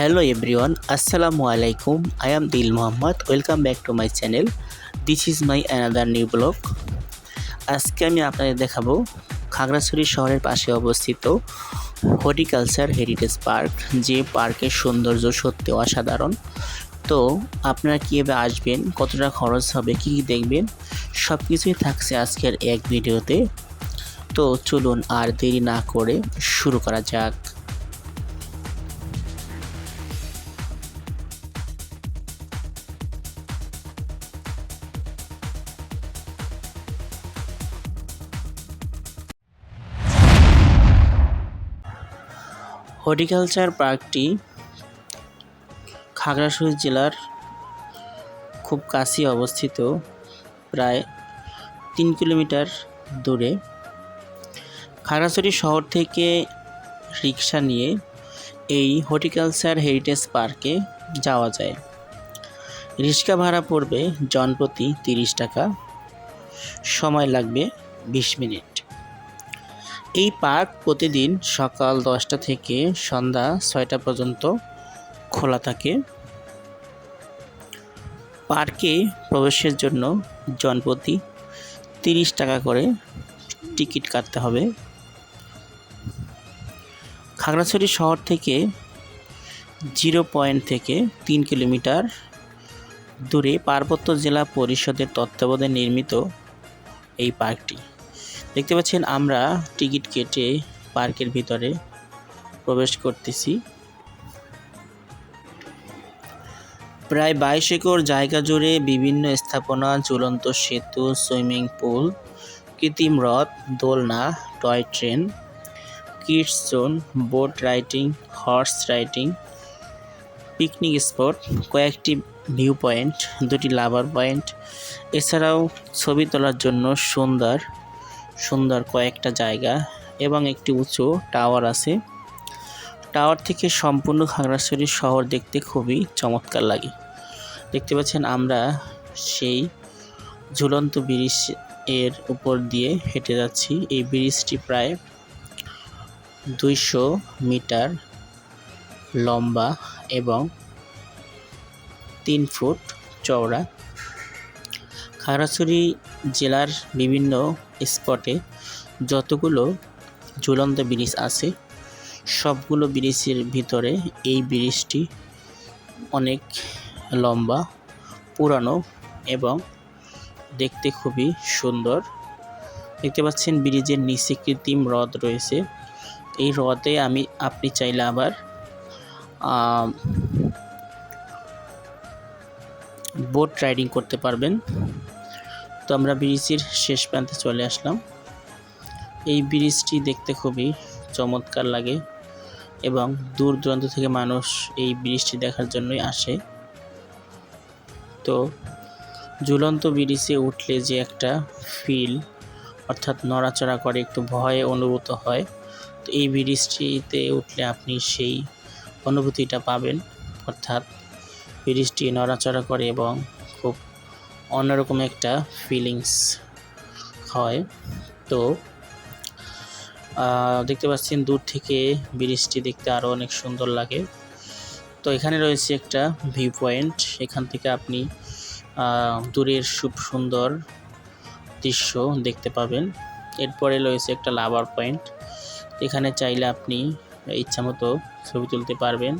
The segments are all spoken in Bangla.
Hello এভরিওয়ান, আসসালামু আলাইকুম I am Dil Muhammad. Welcome back to my channel. This is my another new blog. আজকে আমি আপনাদের দেখাবো খাগড়াছড়ি শহরের পাশে অবস্থিত হর্টিকালচার হেরিটেজ পার্ক, যে পার্কের সৌন্দর্য সত্যি অসাধারণ তো আপনারা কীভাবে আসবেন, কতটা খরচ হবে, কী কী দেখবেন সব কিছুই থাকছে আজকের এক ভিডিওতে তো চলুন আর দেরি না করে শুরু করা যাক হর্টিকালচার পার্কটি খাগড়াছড়ি জেলার খুব কাছে অবস্থিত, প্রায় তিন কিলোমিটার দূরে। খাগড়াছড়ি শহর থেকে রিক্সা নিয়ে এই হর্টিকালচার হেরিটেজ পার্কে যাওয়া যায়। রিক্সা ভাড়া পড়বে জনপ্রতি তিরিশ টাকা, সময় লাগবে বিশ মিনিট। এই পার্ক প্রতিদিন সকাল দশটা থেকে সন্ধ্যা ছয়টা পর্যন্ত খোলা থাকে। পার্কে প্রবেশের জন্য জনপ্রতি তিরিশ টাকা করে টিকিট কাটতে হবে। খাগড়াছড়ি শহর থেকে জিরো পয়েন্ট থেকে তিন কিলোমিটার দূরে পার্বত্য জেলা পরিষদের তত্ত্বাবধানে নির্মিত এই পার্কটি। দেখতে পাচ্ছেন আমরা টিকিট কেটে পার্কের ভিতরে প্রবেশ করতেছি। প্রায় বাইশ একর জায়গা জুড়ে বিভিন্ন স্থাপনা, ঝুলন্ত সেতু, সুইমিং পুল, কৃত্রিম হ্রদ দোলনা, toy train, kids zone, boat riding, horse riding, picnic spot, কয়েকটি ভিউ পয়েন্ট, দুটি লাভার পয়েন্ট। এছাড়াও ছবি তোলার জন্য সুন্দর সুন্দর কয়েকটা জায়গা এবং একটি উঁচু টাওয়ার আছে। টাওয়ার থেকে সম্পূর্ণ খাগড়াছড়ি শহর দেখতে খুবই চমৎকার লাগে। দেখতে পাচ্ছেন আমরা সেই ঝুলন্ত ব্রিজের উপর দিয়ে হেঁটে যাচ্ছি। এই ব্রিজটি প্রায় দুইশো মিটার লম্বা এবং তিন ফুট চওড়া। খাগড়াছড়ি জেলার বিভিন্ন স্পটে যতগুলো ঝুলন্ত ব্রিজ আছে, সবগুলো ব্রিজের ভিতরে এই ব্রিজটি অনেক লম্বা, পুরানো এবং দেখতে খুবই সুন্দর। দেখতে পাচ্ছেন ব্রিজের নিচে কৃত্রিম হ্রদ রয়েছে। এই হ্রদে আমি, আপনি চাইলে আবার বোট রাইডিং করতে পারবেন। তো আমরা ব্রিজের শেষ প্রান্তে চলে আসলাম। এই ব্রিজটি দেখতে খুবই চমৎকার লাগে এবং দূর দূরান্ত থেকে মানুষ এই ব্রিজটি দেখার জন্যই আসে। তো ঝুলন্ত ব্রিজে উঠলে যে একটা ফিল, অর্থাৎ নড়াচড়া করে, একটু ভয়ে অনুভূত হয়, তো এই ব্রিজটিতে উঠলে আপনি সেই অনুভূতিটা পাবেন। অর্থাৎ ব্রিজটি নড়াচড়া করে এবং খুব অন্যরকম একটা ফিলিংস হয়। তো দেখতে পাচ্ছেন দূর থেকে ব্রিজটি দেখতে আরও অনেক সুন্দর লাগে। তো, এখানে রয়েছে একটা ভিউ পয়েন্ট এখান থেকে আপনি দূরের খুব সুন্দর দৃশ্য দেখতে পাবেন। এরপরে রয়েছে একটা লাভার পয়েন্ট এখানে চাইলে আপনি ইচ্ছামতো ছবি তুলতে পারবেন।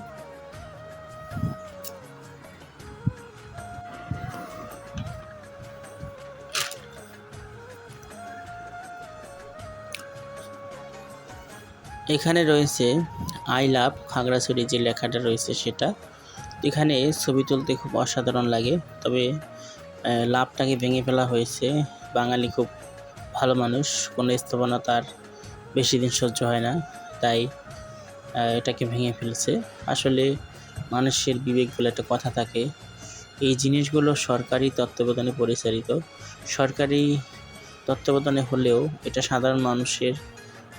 এখানে রয়েছে আই লাভ খাগড়াছড়ি যে লেখাটা রয়েছে সেটা। এখানে ছবি তুলতে খুব অসাধারণ লাগে, তবে লাভটাকে ভেঙে ফেলা হয়েছে। বাঙালি খুব ভালো মানুষ, কোনো স্থাপনা তার বেশি দিন সহ্য হয় না, তাই এটাকে ভেঙে ফেলছে। আসলে মানুষের বিবেক বলে একটা কথা থাকে, এই জিনিসগুলো সরকারি তত্ত্বাবধানে পরিচালিত। সরকারি তত্ত্বাবধানে হলেও এটা সাধারণ মানুষের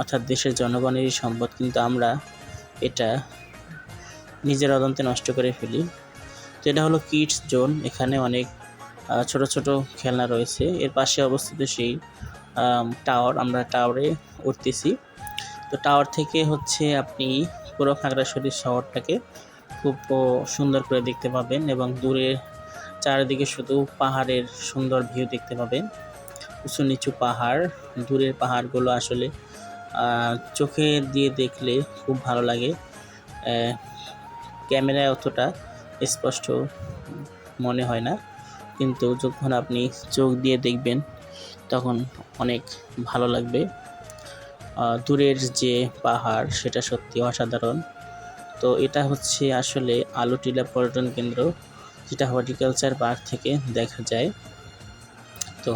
অর্থাৎ দেশের জনগণেরই সম্পদ, কিন্তু আমরা এটা নিজের অদন্তে নষ্ট করে ফেলি। তো এটা হলো কিডস জোন। এখানে অনেক ছোট ছোট খেলনা রয়েছে। এর পাশে অবস্থিত সেই টাওয়ার। আমরা টাওয়ারে উঠতেছি। তো টাওয়ার থেকে হচ্ছে আপনি পুরো খাগড়াছড়ি শহরটাকে খুব সুন্দর করে দেখতে পাবেন এবং দূরে চারিদিকে শুধু পাহাড়ের সুন্দর ভিউ দেখতে পাবেন। উঁচু নিচু পাহাড়, দূরের পাহাড়গুলো আসলে চোখে দিয়ে দেখলে খুব ভালো লাগে। ক্যামেরায় অতটা স্পষ্ট মনে হয় না, কিন্তু যখন আপনি চোখ দিয়ে দেখবেন, তখন অনেক ভালো লাগবে। দূরের যে পাহাড়, সেটা সত্যি অসাধারণ। তো এটা হচ্ছে আসলে আলুটিলা পর্যটন কেন্দ্র, যেটা হর্টিকালচার পার্ক থেকে দেখা যায়। তো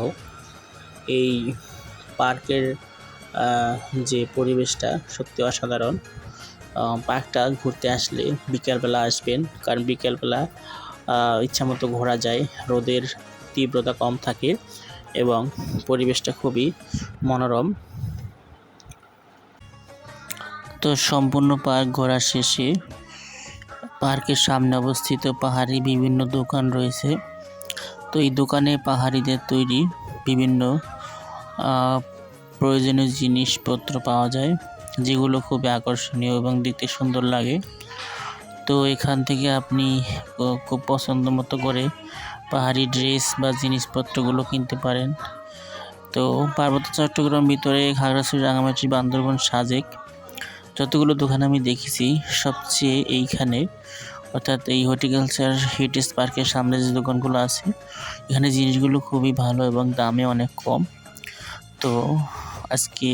এই পার্কের যে পরিবেশটা সত্যি অসাধারণ। পার্কটা ঘুরতে আসলে বিকেলবেলা আসবেন, কারণ বিকেলবেলা ইচ্ছামতো ঘোরা যায়, রোদের তীব্রতা কম থাকে এবং পরিবেশটা খুবই মনোরম। তো সম্পূর্ণ পার্ক ঘোরা শেষে পার্কের সামনে অবস্থিত পাহাড়ি বিভিন্ন দোকান রয়েছে। তো এই দোকানে পাহাড়িদের তৈরি বিভিন্ন প্রয়োজনীয় জিনিসপত্র পাওয়া যায়, যেগুলো খুবই আকর্ষণীয় এবং দেখতে সুন্দর লাগে। তো এখান থেকে আপনি খুব পছন্দ মতো করে পাহাড়ি ড্রেস বা জিনিসপত্রগুলো কিনতে পারেন। তো পার্বত্য চট্টগ্রাম ভিতরে খাগড়াছড়ি রাঙামাটি, বান্দরবন, সাজেক যতগুলো দোকান আমি দেখেছি, সবচেয়ে এইখানে। অর্থাৎ এই হর্টিকালচার হেরিটেজ পার্কের সামনে যে দোকানগুলো আছে, এখানে জিনিসগুলো খুবই ভালো এবং দামে অনেক কম। তো আজকে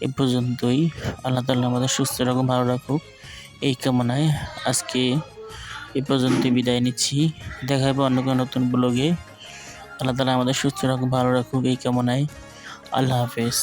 এ পর্যন্তই। আল্লাহ তাল্লাহ আমাদের সুস্থ রাখুক, ভালো রাখুক। এই কামনায় আজকে এ পর্যন্তই বিদায় নিচ্ছি। দেখা হবে অন্য কোনো নতুন ব্লগে। আল্লাহ তালা আমাদের সুস্থ রাখুক, ভালো রাখুক এই কামনায়। আল্লাহ হাফেজ।